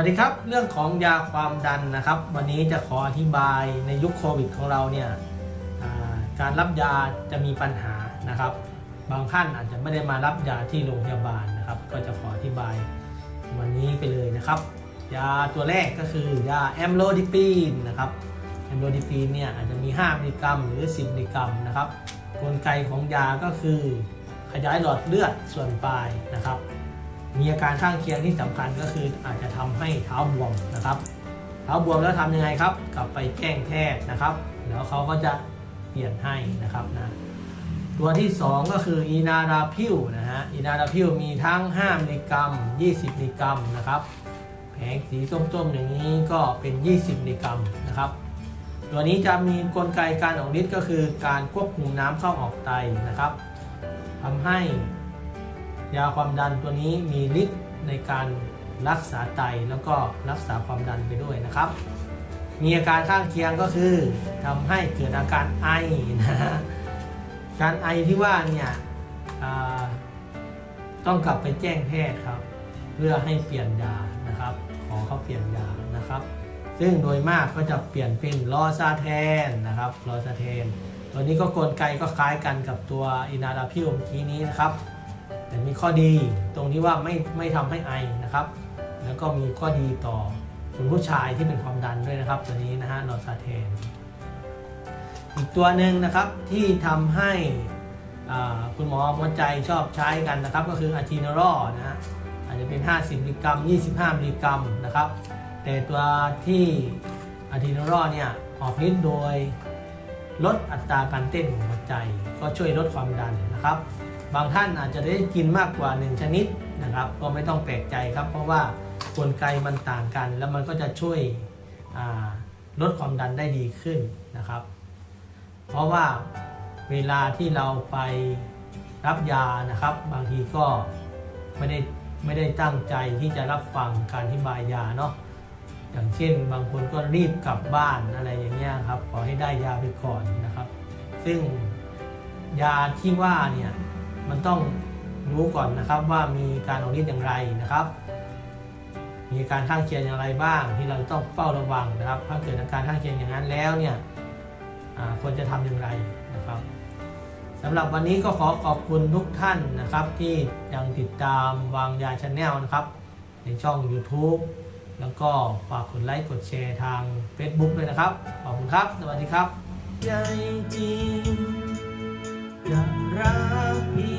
วัสดีครับ เรื่องของยาความดันนะครับ วันนี้จะขออธิบายในยุคโควิดของเราเนี่ยการรับยาจะมีปัญหานะครับ บางท่านอาจจะไม่ได้มารับยาที่โรงพยาบาลนะครับ ก็จะขออธิบายวันนี้ไปเลยนะครับ ยาตัวแรกก็คือยาแอมโลดิปีนนะครับแอมโลดิปีนเนี่ยอาจจะมี 5 มิลลิกรัมหรือ 10 มิลลิกรัมนะครับกลไกของยาก็คือขยายหลอดเลือดส่วนปลายนะครับ มีอาการข้างเคียงที่สำคัญก็คืออาจจะทำให้เท้าบวมนะครับ เท้าบวมแล้วทำยังไงครับ กลับไปแจ้งแพทย์นะครับ แล้วเขาก็จะเปลี่ยนให้นะครับนะตัวที่ 2 ก็คืออีนาดาพิวนะฮะอีนาดาพิวมีทั้ง 5มิลลิกรัม 20มิลลิกรัมนะครับแผงสีส้มๆอย่างนี้ก็เป็น 20มิลลิกรัมนะครับตัวนี้จะมีกลไกการออกฤทธิ์ก็คือการควบคุมน้ำเข้าออกไตนะครับทำให้ ยาความดันตัวนี้มีฤทธิ์ในการรักษาไตแล้วก็รักษาความดันไปด้วยนะครับ มีอาการข้างเคียงก็คือทำให้เกิดอาการไอนะฮะการไอที่ว่าเนี่ยต้องกลับไปแจ้งแพทย์ครับ เพื่อให้เปลี่ยนยานะครับ ขอเขาเปลี่ยนยานะครับ ซึ่งโดยมากก็จะเปลี่ยนเป็นลอซาแทนนะครับลอซาแทนตัวนี้ก็กลไกก็คล้ายกันกับตัวอินาดาพิวเมื่อกี้นี้นะครับ แต่มีข้อดีตรงที่ว่าไม่ไม่ทำให้ไอนะครับ แล้วก็มีข้อดีต่อคุณผู้ชายที่เป็นความดันด้วยนะครับ ตัวนี้นะฮะลอซาเทน อีกตัวหนึ่งนะครับที่ทำให้คุณหมอหัวใจชอบใช้กันนะครับ ก็คืออะทีนอรอนะฮะอาจจะเป็น 50 มิลลิกรัม 25 มิลลิกรัมนะครับ แต่ตัวที่อะทีนอรอเนี่ยออกฤทธิ์โดยลดอัตราการเต้นของหัวใจ ก็ช่วยลดความดันนะครับ บางท่านอาจจะได้กินมากกว่า 1 ชนิดนะครับ ก็ไม่ต้องแปลกใจครับ เพราะว่ากลไกมันต่างกัน แล้วมันก็จะช่วยลดความดันได้ดีขึ้นนะครับ เพราะว่าเวลาที่เราไปรับยานะครับ บางทีก็ไม่ได้ไม่ได้ตั้งใจที่จะรับฟังการอธิบายยาเนาะอย่างเช่น บางคนก็รีบกลับบ้านอะไรอย่างเงี้ยครับขอให้ได้ยาไปก่อนนะครับ ซึ่งยาที่ว่าเนี่ย มันต้องรู้ก่อนนะครับว่ามีการออกฤทธิ์อย่างไรนะครับ มีการข้างเคียงอย่างไรบ้าง ที่เราต้องเฝ้าระวังนะครับ ถ้าเกิดอาการข้างเคียงอย่างนั้นแล้วเนี่ยควรจะทำอย่างไรนะครับสำหรับวันนี้ก็ขอขอบคุณทุกท่านนะครับ ที่ยังติดตามวางยาชาแนลนะครับ ในช่อง YouTube แล้วก็ฝากกดไลค์กดแชร์ทาง Facebook ด้วยนะครับ ขอบคุณครับ สวัสดีครับ ใจจริงจะรักพี